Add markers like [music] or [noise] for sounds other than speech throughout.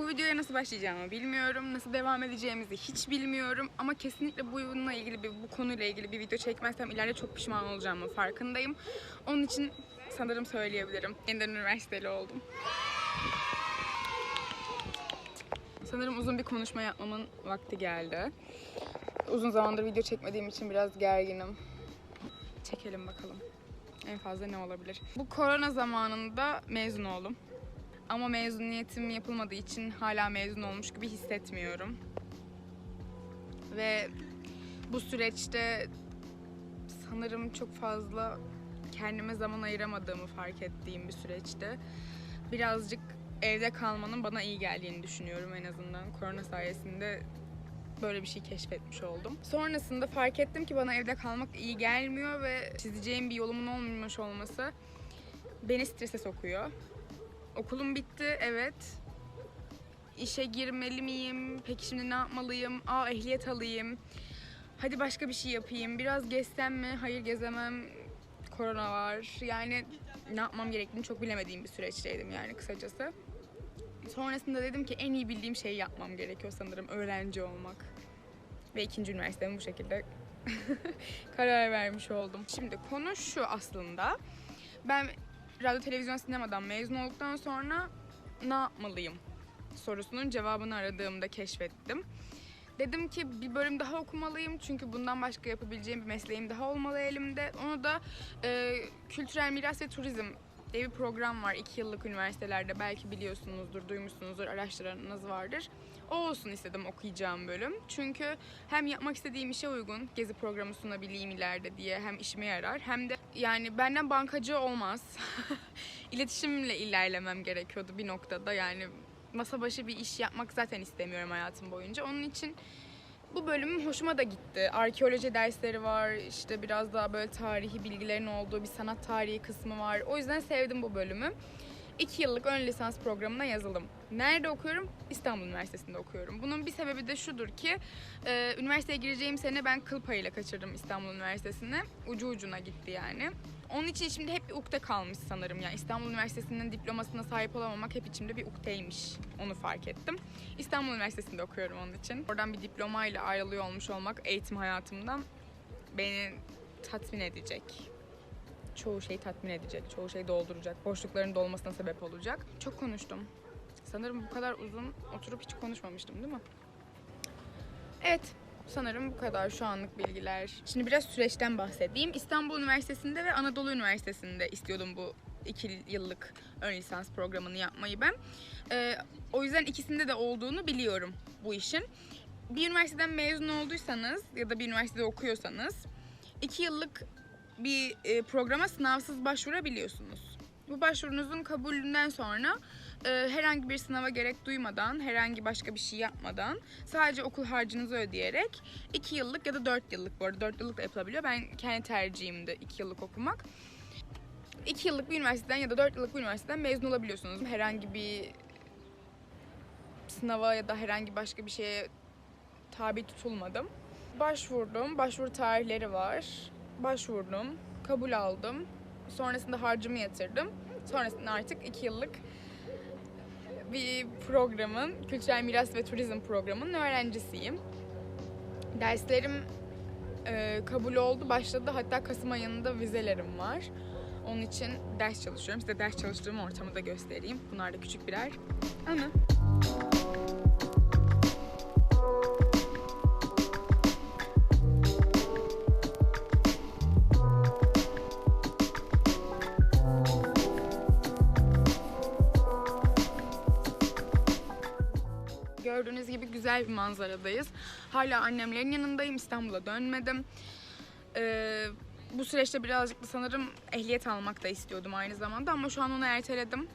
Bu videoya nasıl başlayacağımı bilmiyorum. Nasıl devam edeceğimizi hiç bilmiyorum. Ama kesinlikle bununla ilgili bir, bu konuyla ilgili bir video çekmezsem ileride çok pişman olacağımın farkındayım. Onun için sanırım söyleyebilirim. Yeniden üniversiteli oldum. Sanırım uzun bir konuşma yapmamın vakti geldi. Uzun zamandır video çekmediğim için biraz gerginim. Çekelim bakalım. En fazla ne olabilir? Bu korona zamanında mezun oldum. Ama mezuniyetim yapılmadığı için hala mezun olmuş gibi hissetmiyorum. Ve bu süreçte sanırım çok fazla kendime zaman ayıramadığımı fark ettiğim bir süreçte birazcık evde kalmanın bana iyi geldiğini düşünüyorum en azından. Korona sayesinde böyle bir şey keşfetmiş oldum. Sonrasında fark ettim ki bana evde kalmak iyi gelmiyor ve çizeceğim bir yolumun olmamış olması beni strese sokuyor. Okulum bitti, evet. İşe girmeli miyim? Peki şimdi ne yapmalıyım? Aa ehliyet alayım. Hadi başka bir şey yapayım. Biraz gezsem mi? Hayır gezemem. Korona var. Yani ne yapmam gerektiğini çok bilemediğim bir süreçteydim yani kısacası. Sonrasında dedim ki en iyi bildiğim şeyi yapmam gerekiyor sanırım. Öğrenci olmak. Ve ikinci üniversitemi bu şekilde [laughs] karar vermiş oldum. Şimdi konu şu aslında. Ben radyo, televizyon, sinemadan mezun olduktan sonra ne yapmalıyım sorusunun cevabını aradığımda keşfettim. Dedim ki bir bölüm daha okumalıyım çünkü bundan başka yapabileceğim bir mesleğim daha olmalı elimde. Onu da e, kültürel miras ve turizm diye bir program var. iki yıllık üniversitelerde belki biliyorsunuzdur, duymuşsunuzdur, araştıranınız vardır. O olsun istedim okuyacağım bölüm. Çünkü hem yapmak istediğim işe uygun, gezi programı sunabileyim ileride diye hem işime yarar hem de yani benden bankacı olmaz. [laughs] İletişimle ilerlemem gerekiyordu bir noktada yani masa başı bir iş yapmak zaten istemiyorum hayatım boyunca. Onun için bu bölüm hoşuma da gitti. Arkeoloji dersleri var, işte biraz daha böyle tarihi bilgilerin olduğu bir sanat tarihi kısmı var. O yüzden sevdim bu bölümü. İki yıllık ön lisans programına yazıldım. Nerede okuyorum? İstanbul Üniversitesi'nde okuyorum. Bunun bir sebebi de şudur ki, e, üniversiteye gireceğim sene ben kıl payıyla kaçırdım İstanbul Üniversitesi'ni. Ucu ucuna gitti yani. Onun için şimdi hep bir ukde kalmış sanırım. Yani İstanbul Üniversitesi'nin diplomasına sahip olamamak hep içimde bir ukteymiş. Onu fark ettim. İstanbul Üniversitesi'nde okuyorum onun için. Oradan bir diplomayla ayrılıyor olmuş olmak eğitim hayatımdan beni tatmin edecek. Çoğu şey tatmin edecek, çoğu şey dolduracak, boşlukların dolmasına sebep olacak. Çok konuştum. Sanırım bu kadar uzun oturup hiç konuşmamıştım değil mi? Evet, sanırım bu kadar şu anlık bilgiler. Şimdi biraz süreçten bahsedeyim. İstanbul Üniversitesi'nde ve Anadolu Üniversitesi'nde istiyordum bu iki yıllık ön lisans programını yapmayı ben. Ee, o yüzden ikisinde de olduğunu biliyorum bu işin. Bir üniversiteden mezun olduysanız ya da bir üniversitede okuyorsanız iki yıllık bir e, programa sınavsız başvurabiliyorsunuz. Bu başvurunuzun kabulünden sonra e, herhangi bir sınava gerek duymadan, herhangi başka bir şey yapmadan sadece okul harcınızı ödeyerek 2 yıllık ya da 4 yıllık bu arada 4 yıllık da yapılabiliyor. Ben kendi tercihimde 2 yıllık okumak. 2 yıllık bir üniversiteden ya da 4 yıllık bir üniversiteden mezun olabiliyorsunuz. Herhangi bir sınava ya da herhangi başka bir şeye tabi tutulmadım. Başvurdum. Başvuru tarihleri var. Başvurdum. Kabul aldım. Sonrasında harcımı yatırdım. Sonrasında artık 2 yıllık bir programın, Kültürel Miras ve Turizm programının öğrencisiyim. Derslerim e, kabul oldu, başladı. Hatta Kasım ayında vizelerim var. Onun için ders çalışıyorum. Size ders çalıştığım ortamı da göstereyim. Bunlar da küçük birer anı. Güzel bir manzaradayız. Hala annemlerin yanındayım. İstanbul'a dönmedim. Ee, bu süreçte birazcık da sanırım ehliyet almak da istiyordum aynı zamanda ama şu an onu erteledim.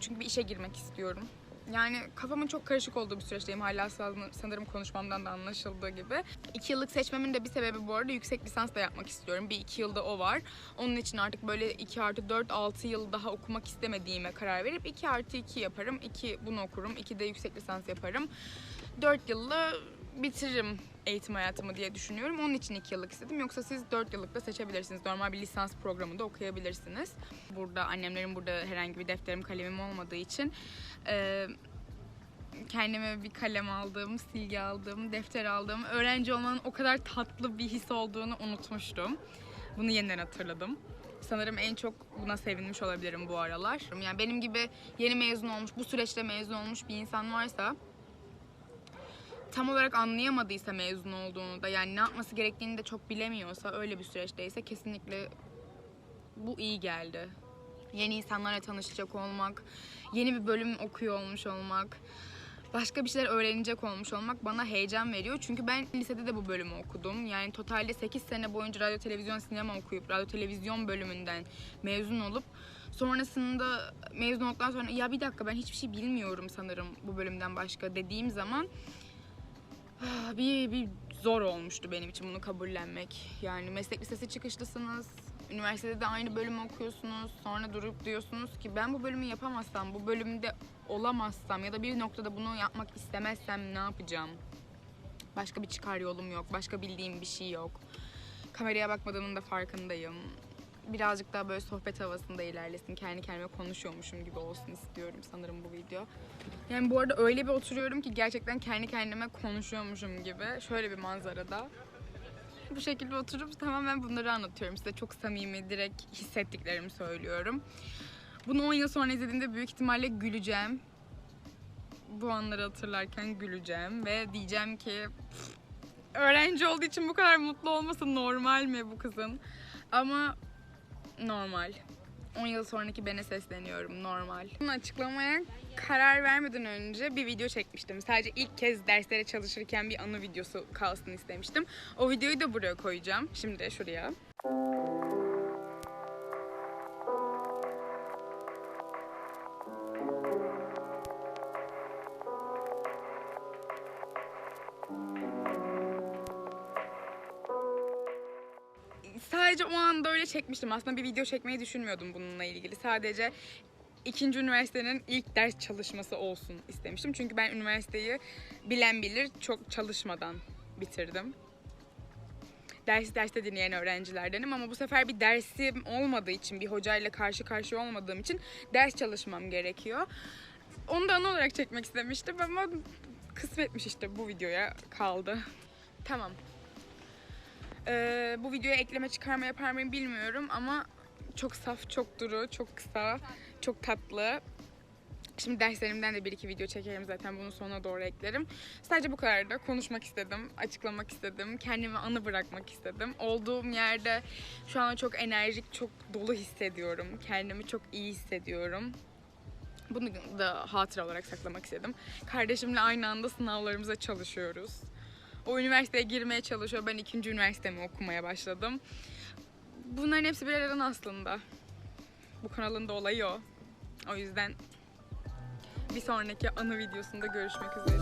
Çünkü bir işe girmek istiyorum. Yani kafamın çok karışık olduğu bir süreçteyim hala san- sanırım konuşmamdan da anlaşıldığı gibi. İki yıllık seçmemin de bir sebebi bu arada yüksek lisans da yapmak istiyorum. Bir iki yılda o var. Onun için artık böyle 2 artı 4, 6 yıl daha okumak istemediğime karar verip 2 artı 2 yaparım. 2 bunu okurum, 2 de yüksek lisans yaparım. 4 yılla bitiririm eğitim hayatımı diye düşünüyorum. Onun için 2 yıllık istedim. Yoksa siz 4 yıllık da seçebilirsiniz. Normal bir lisans programında okuyabilirsiniz. Burada annemlerin burada herhangi bir defterim kalemim olmadığı için e, kendime bir kalem aldım, silgi aldım, defter aldım. Öğrenci olmanın o kadar tatlı bir his olduğunu unutmuştum. Bunu yeniden hatırladım. Sanırım en çok buna sevinmiş olabilirim bu aralar. Yani benim gibi yeni mezun olmuş, bu süreçte mezun olmuş bir insan varsa tam olarak anlayamadıysa mezun olduğunu da yani ne yapması gerektiğini de çok bilemiyorsa öyle bir süreçteyse kesinlikle bu iyi geldi. Yeni insanlarla tanışacak olmak, yeni bir bölüm okuyor olmuş olmak, başka bir şeyler öğrenecek olmuş olmak bana heyecan veriyor. Çünkü ben lisede de bu bölümü okudum. Yani totalde 8 sene boyunca radyo, televizyon, sinema okuyup radyo, televizyon bölümünden mezun olup sonrasında mezun olduktan sonra ya bir dakika ben hiçbir şey bilmiyorum sanırım bu bölümden başka dediğim zaman bir, bir zor olmuştu benim için bunu kabullenmek. Yani meslek lisesi çıkışlısınız. Üniversitede de aynı bölümü okuyorsunuz. Sonra durup diyorsunuz ki ben bu bölümü yapamazsam, bu bölümde olamazsam ya da bir noktada bunu yapmak istemezsem ne yapacağım? Başka bir çıkar yolum yok. Başka bildiğim bir şey yok. Kameraya bakmadığımın da farkındayım. Birazcık daha böyle sohbet havasında ilerlesin. Kendi kendime konuşuyormuşum gibi olsun istiyorum sanırım bu video. Yani bu arada öyle bir oturuyorum ki gerçekten kendi kendime konuşuyormuşum gibi. Şöyle bir manzarada. Bu şekilde oturup tamamen bunları anlatıyorum. Size çok samimi, direkt hissettiklerimi söylüyorum. Bunu 10 yıl sonra izlediğimde büyük ihtimalle güleceğim. Bu anları hatırlarken güleceğim ve diyeceğim ki "Pf, öğrenci olduğu için bu kadar mutlu olması normal mi bu kızın? Ama normal. 10 yıl sonraki bene sesleniyorum normal. Bunu açıklamaya karar vermeden önce bir video çekmiştim. Sadece ilk kez derslere çalışırken bir anı videosu kalsın istemiştim. O videoyu da buraya koyacağım. Şimdi şuraya. Sadece o anda öyle çekmiştim. Aslında bir video çekmeyi düşünmüyordum bununla ilgili. Sadece ikinci üniversitenin ilk ders çalışması olsun istemiştim. Çünkü ben üniversiteyi bilen bilir çok çalışmadan bitirdim. Dersi derste dinleyen öğrencilerdenim ama bu sefer bir dersim olmadığı için, bir hocayla karşı karşıya olmadığım için ders çalışmam gerekiyor. Onu da ana olarak çekmek istemiştim ama kısmetmiş işte bu videoya kaldı. [laughs] Tamam. Ee, bu videoya ekleme çıkarma yapar mıyım bilmiyorum ama çok saf, çok duru, çok kısa, çok tatlı. Şimdi derslerimden de bir iki video çekerim zaten bunun sonuna doğru eklerim. Sadece bu kadar da konuşmak istedim, açıklamak istedim, kendime anı bırakmak istedim. Olduğum yerde şu an çok enerjik, çok dolu hissediyorum. Kendimi çok iyi hissediyorum. Bunu da hatıra olarak saklamak istedim. Kardeşimle aynı anda sınavlarımıza çalışıyoruz. O üniversiteye girmeye çalışıyor. Ben ikinci üniversitemi okumaya başladım. Bunların hepsi bir aradan aslında. Bu kanalın da olayı o. O yüzden bir sonraki anı videosunda görüşmek üzere.